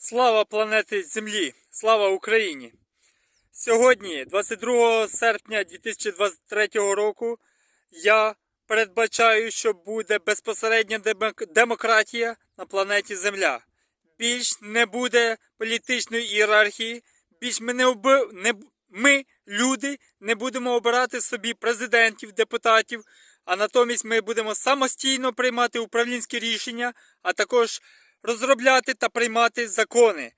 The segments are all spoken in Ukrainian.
Слава планеті Землі! Слава Україні! Сьогодні, 22 серпня 2023 року, я передбачаю, що буде безпосередня демократія на планеті Земля. Більш не буде політичної ієрархії, більш ми не, оби... не... ми, люди, не будемо обирати собі президентів, депутатів, а натомість ми будемо самостійно приймати управлінські рішення, а також розробляти та приймати закони.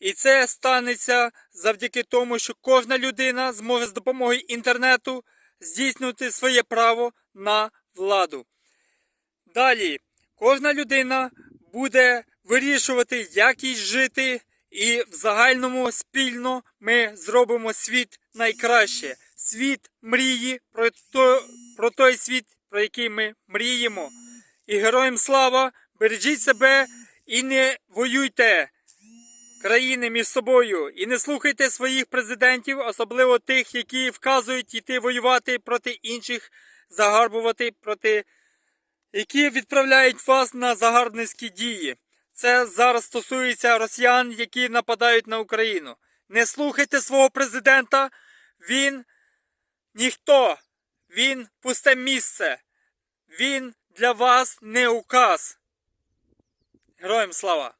І це станеться завдяки тому, що кожна людина зможе з допомогою інтернету здійснювати своє право на владу. Далі, кожна людина буде вирішувати, як їй жити, і в загальному спільно ми зробимо світ найкраще. Світ мрії про, то, про той світ, про який ми мріємо. І героям слава! Бережіть себе і не воюйте країни між собою і не слухайте своїх президентів, особливо тих, які вказують йти воювати проти інших, загарбувати проти які відправляють вас на загарбницькі дії. Це зараз стосується росіян, які нападають на Україну. Не слухайте свого президента, він ніхто, він пусте місце, він для вас не указ. Героям слава!